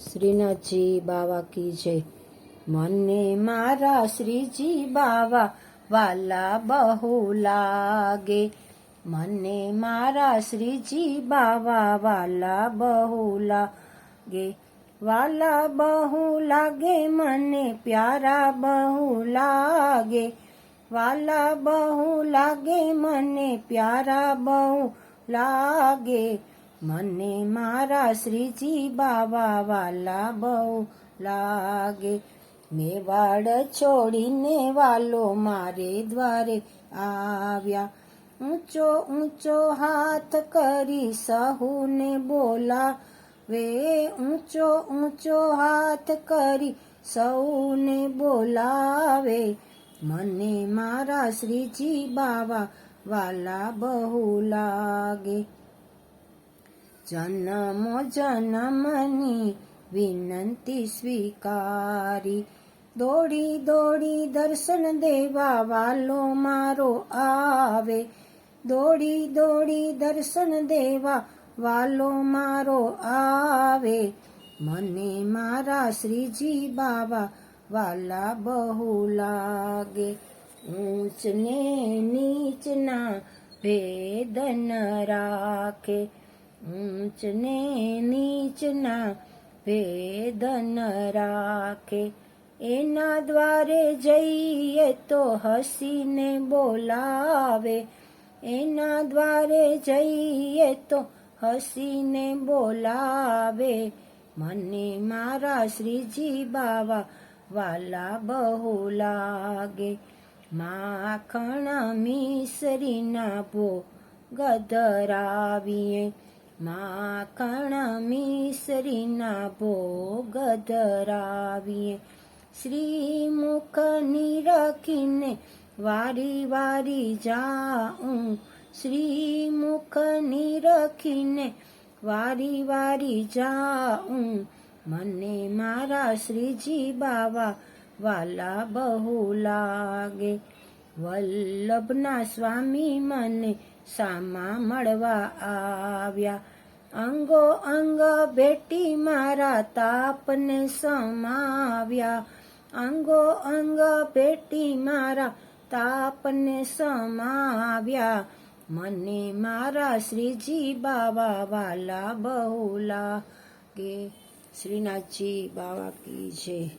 શ્રીનાથજી બાવા કી જય. મને મારા શ્રીજી બાવા વાલા બહુ લાગે. મને મારા શ્રીજી બાવા વાલા બહુ લાગે. વાલા બહુ લાગે, મને પ્યારા બહુ લાગે. વાલા બહુ લાગે, મને પ્યારા બહુ લાગે. મને મારા શ્રીજી બાવા વાલા બહુ લાગે. મેવાડ છોડીને વાલો મારે દ્વારે આવ્યા. ઊંચો ઊંચો હાથ કરી સહુને બોલાવે. ઊંચો ઊંચો હાથ કરી સૌને બોલાવે. મને મારા શ્રીજી બાવા વાલા બહુ લાગે. જન્મો જન્મની વિનંતી સ્વીકારી. દોડી દોડી દર્શન દેવા વાલો મારો આવે. દોડી દોડી દર્શન દેવા વાલો મારો આવે. મને મારા શ્રીજી બાબા વાલા બહુ લાગે. ઊંચ ને નીચના ભેદન રાખે. ઊંચ ને નીચના ભેદન રાખે. એના દ્વારે જઈએ તો હસીને બોલાવે. એના દ્વારે જઈએ તો હસીને બોલાવે. મને મારા શ્રીજી બાવા વાલા બહુ લાગે. માખણ મિસરીના ભો ગધરાવીએ માખણ મિસરીના ભોગ ધરાવીએ. શ્રીમુખ નિરખીને વારી વારી જાઉં. શ્રીમુખ નિરખીને વારી વારી જાઉં. મને મારા શ્રીજી બાવા વાલા બહુ લાગે. વલ્લભના સ્વામી મને સામા મળવા આવ્યા. અંગો અંગ ભેટી મારા તાપને સમાવ્યા. અંગો અંગ ભેટી મારા તાપને સમાવ્યા. મને મારા શ્રીજી બાવા વાલા બહુ લાગે. શ્રીનાથજી બાવા કી જય.